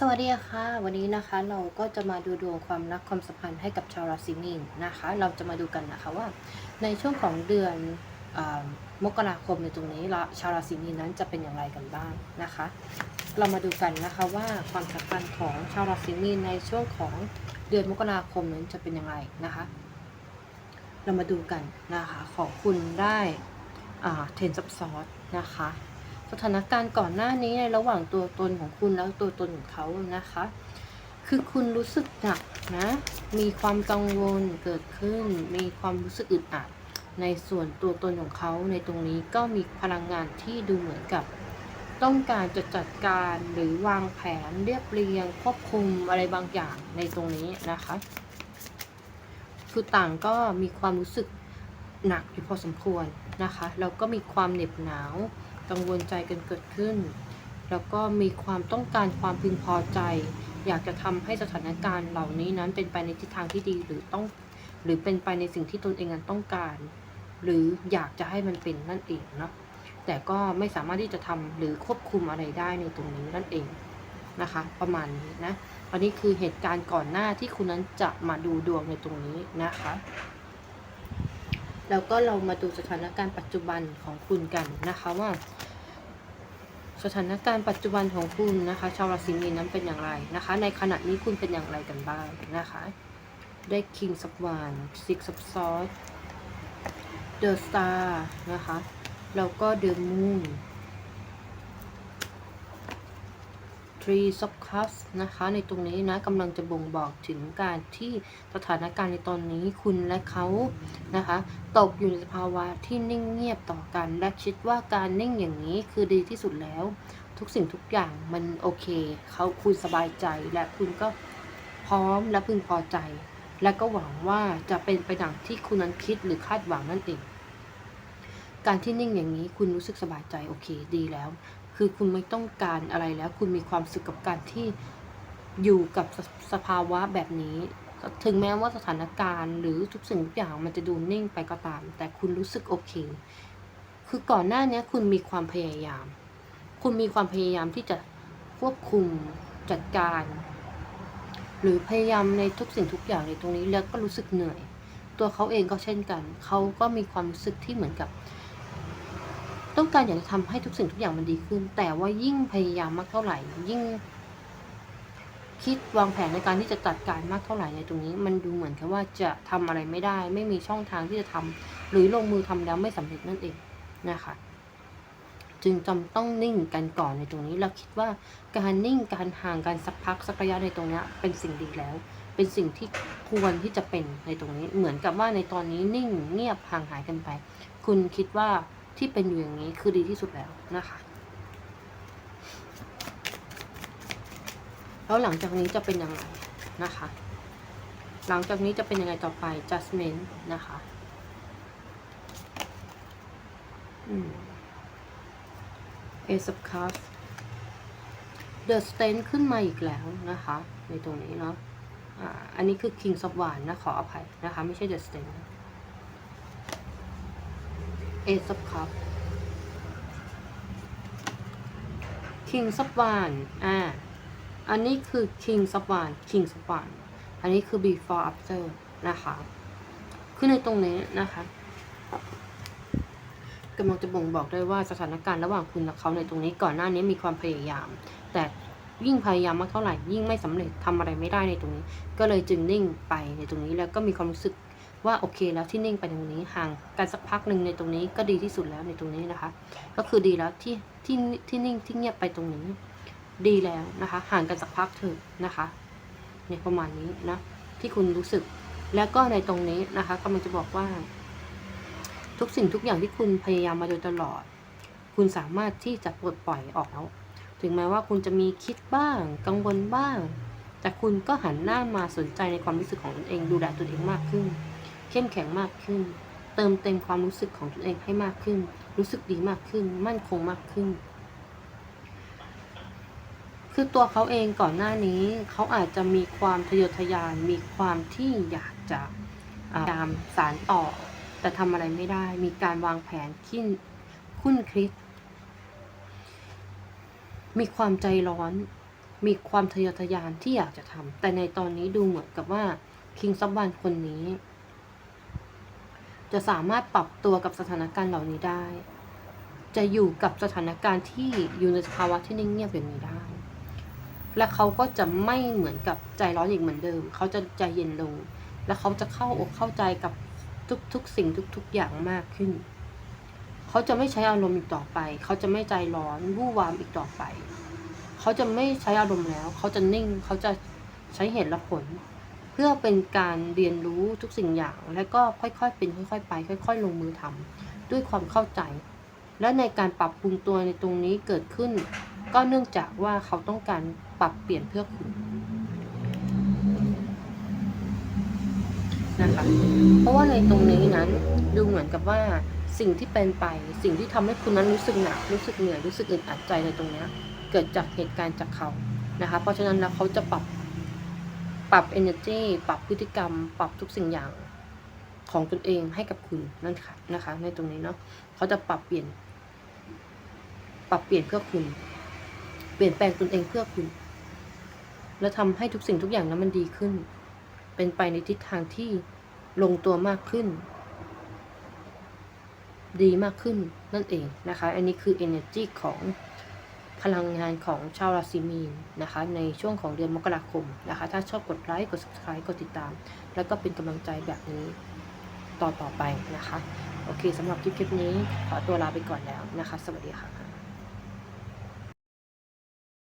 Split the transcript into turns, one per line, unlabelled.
สวัสดีค่ะ วันนี้นะคะเราก็จะมาดูดวงความรักความสัมพันธ์ให้กับชาวราศีมีนนะคะ เราจะมาดูกันนะคะว่า ในช่วงของเดือนอมกราคมในตรงนี้ชาวราศีมีนนั้นจะเป็นอย่างไรกันบ้างนะคะ เรามาดูกันนะคะว่าความสัมพันธ์ของชาวราศีมีนในช่วงของเดือนมกราคมนั้นจะเป็นอย่างไรนะคะ เรามาดูกันนะคะขอคุณได้เทนซับซอสนะคะ สถานการณ์ก่อนหน้านี้ในระหว่างตัวตนของคุณแล้วตัวตนของเขานะคะ คือคุณรู้สึกหนักนะ มีความกังวลเกิดขึ้น มีความรู้สึกอึดอัดในส่วนตัวตนของเขาในตรงนี้ก็มีพลังงานที่ดูเหมือนกับ ต้องการจะจัดการหรือวางแผนเรียบเรียงควบคุมอะไรบางอย่างในตรงนี้นะคะ คือต่างก็มีความรู้สึกหนักอยู่พอสมควรนะคะแล้วก็มีความเหน็บหนาว กังวลใจกันเกิดขึ้น แล้วก็มีความต้องการความพึงพอใจ อยากจะทำให้สถานการณ์เหล่านี้นั้นเป็นไปในทิศทางที่ดีหรือต้อง หรือเป็นไปในสิ่งที่ตนเองนั้นต้องการ หรืออยากจะให้มันเป็นนั่นเองเนาะแต่ก็ไม่สามารถที่จะทำหรือควบคุมอะไรได้ในตรงนี้นั่นเองนะคะ ประมาณนี้นะอันนี้คือเหตุการณ์ก่อนหน้าที่คุณนั้นจะมาดูดวงในตรงนี้นะคะแล้วก็เรามาดูสถานการณ์ปัจจุบันของคุณกันนะคะว่า สถานการณ์ปัจจุบันของคุณนะคะ ชาวราศีมีนนั้นเป็นอย่างไรนะคะ ในขณะนี้คุณเป็นอย่างไรกันบ้างนะคะ ได้ King of Wands Six of Swords The Star นะคะ แล้วก็ The Moon Three of Cups นะคะ ในตรงนี้นะกำลังจะบ่งบอกถึงการที่สถานการณ์ในตอนนี้คุณและเขานะคะ ตกอยู่ในสภาวะที่นิ่งเงียบต่อกัน และคิดว่าการนิ่งอย่างนี้คือดีที่สุดแล้ว ทุกสิ่งทุกอย่างมันโอเค เขาคุณสบายใจและคุณก็พร้อมและพึงพอใจ และก็หวังว่าจะเป็นไปดังที่คุณนั้นคิดหรือคาดหวังนั่นเองการที่นิ่งอย่างนี้คุณรู้สึกสบายใจโอเคดีแล้ว คือคุณไม่ต้องการอะไรแล้ว คุณมีความสุขกับการที่อยู่กับสสภาวะแบบนี้ ถึงแม้ว่าสถานการณ์ หรือทุกสิ่งทุกอย่างมันจะดูนิ่งไปก็ตาม แต่คุณรู้สึกโอเค คือก่อนหน้านี้คุณมีความพยายาม คุณมีความพยายามที่จะควบคุมจัดการ หรือพยายามในทุกสิ่งทุกอย่างในตรงนี้แล้วก็รู้สึกเหนื่อย ตัวเขาเองก็เช่นกัน เขาก็มีความรู้สึกที่เหมือนกับ ต้องการอยากจะทำให้ทุกสิ่งทุกอย่างมันดีขึ้น แต่ว่ายิ่งพยายามมากเท่าไหร่ ยิ่ง คิดวางแผนในการที่จะจัดการมากเท่าไหร่ในตรงนี้ มันดูเหมือนกับว่าจะทำอะไรไม่ได้ ไม่มีช่องทางที่จะทำหรือลงมือทำแล้วไม่สำเร็จนั่นเองนะคะจึงจำต้องนิ่งกันก่อนในตรงนี้ เราคิดว่าการนิ่งการห่างกันสักพักสักระยะในตรงนี้เป็นสิ่งดีแล้ว เป็นสิ่งที่ควรที่จะเป็นในตรงนี้ เหมือนกับว่าในตอนนี้นิ่งเงียบห่างหายกันไป คุณคิดว่า ที่เป็นอยู่อย่างนี้คือดีที่สุดแล้วนะคะแล้วหลังจากนี้จะเป็นยังไงนะคะ หลังจากนี้จะเป็นยังไงต่อไป judgment นะคะอืม Ace of Cups The Stand ขึ้นมาอีกแล้วนะคะ ในตรงนี้เนาะ อ่า อันนี้คือ King of w a n d นะขออภัยนะคะ ไม่ใช่ The Stand นะ Ace of Cups King of Wands อ่า อันนี้คือ King of Wands King of Wands อันนี้คือ before after นะคะคือในตรงนี้นะคะกำลังจะบ่งบอกได้ว่าสถานการณ์ระหว่างคุณกับเขาในตรงนี้ก่อนหน้านี้มีความพยายาม แต่ยิ่งพยายามมากเท่าไหร่ยิ่งไม่สำเร็จทำอะไรไม่ได้ในตรงนี้ ก็เลยจึงนิ่งไปในตรงนี้แล้วก็มีความรู้สึก ว่าโอเคแล้วที่นิ่งไปตรงนี้ห่างกันสักพักหนึ่งในตรงนี้ก็ดีที่สุดแล้วในตรงนี้นะคะ ก็คือดีแล้วที่ที่ที่นิ่งที่เงียบไปตรงนี้ ดีแล้วนะคะ ห่างกันสักพักเถอะนะคะเนี่ยประมาณนี้นะที่คุณรู้สึกแล้วก็ในตรงนี้นะคะกำลังจะบอกว่า ทุกสิ่งทุกอย่างที่คุณพยายามมาโดยตลอด คุณสามารถที่จะปลดปล่อยออกแล้วถึงแม้ว่าคุณจะมีคิดบ้าง กังวลบ้าง แต่คุณก็หันหน้ามาสนใจในความรู้สึกของตนเองดูแลตัวเองมากขึ้น เข้มแข็งมากขึ้น เติมเต็มความรู้สึกของตนเองให้มากขึ้น รู้สึกดีมากขึ้น มั่นคงมากขึ้น คือตัวเขาเองก่อนหน้านี้ เขาอาจจะมีความทะเยอทะยาน มีความที่อยากจะอ่าพยายามสารต่อ แต่ทำอะไรไม่ได้ มีการวางแผนขึ้นคุ้นคิด มีความใจร้อน มีความทะเยอทะยานที่อยากจะทำแต่ในตอนนี้ดูเหมือนกับว่าคิงซับวันคนนี้ จะสามารถปรับตัวกับสถานการณ์เหล่านี้ได้ จะอยู่กับสถานการณ์ที่อยู่ในสภาวะที่นิ่งเงียบอย่างนี้ได้ และเขาก็จะไม่เหมือนกับใจร้อนอีกเหมือนเดิม เขาจะใจเย็นลง และเขาจะเข้าอกเข้าใจกับทุกๆสิ่งทุก ๆอย่างมากขึ้น เขาจะไม่ใช้อารมณ์อีกต่อไป เขาจะไม่ใจร้อนวู่วามอีกต่อไป เขาจะไม่ใช้อารมณ์แล้ว เขาจะนิ่ง เขาจะใช้เหตุและผล พื่อเป็นการเรียนรู้ทุกสิ่งอย่าง และก็ค่อยๆเป็นค่อยๆไป ค่อย ๆ ลงมือทำด้วยความเข้าใจ และในการปรับปรุงตัวในตรงนี้เกิดขึ้น ก็เนื่องจากว่าเขาต้องการปรับเปลี่ยนเพื่อคุณนะคะเพราะว่าในตรงนี้นั้นดูเหมือนกับว่าสิ่งที่เป็นไป สิ่งที่ทำให้คุณนั้นรู้สึกหนักรู้สึกเหนื่อยรู้สึกอึดอัดใจในตรงนี้เกิดจากเหตุการณ์จากเขานะคะเพราะฉะนั้นแล้วเขาจะปรับ ปรับ energy ปรับพฤติกรรม ปรับทุกสิ่งอย่างของตนเองให้กับคุณนั่นค่ะนะคะ ในตรงนี้เนาะเขาจะปรับเปลี่ยน ปรับเปลี่ยนเพื่อคุณ เปลี่ยนแปลงตนเองเพื่อคุณ และทำให้ทุกสิ่งทุกอย่างนั้นมันดีขึ้น เป็นไปในทิศทางที่ลงตัวมากขึ้น ดีมากขึ้นนั่นเองนะคะ อันนี้คือ energy ของ พลังงานของชาวราศีมีนนะคะ ในช่วงของเดือนมกราคมนะคะ ถ้าชอบกดไลค์กด subscribe กดติดตาม แล้วก็เป็นกำลังใจแบบนี้ต่อต่อไปนะคะ โอเคสำหรับคลิปคลิปนี้ขอตัวลาไปก่อนแล้วนะคะ สวัสดีค่ะ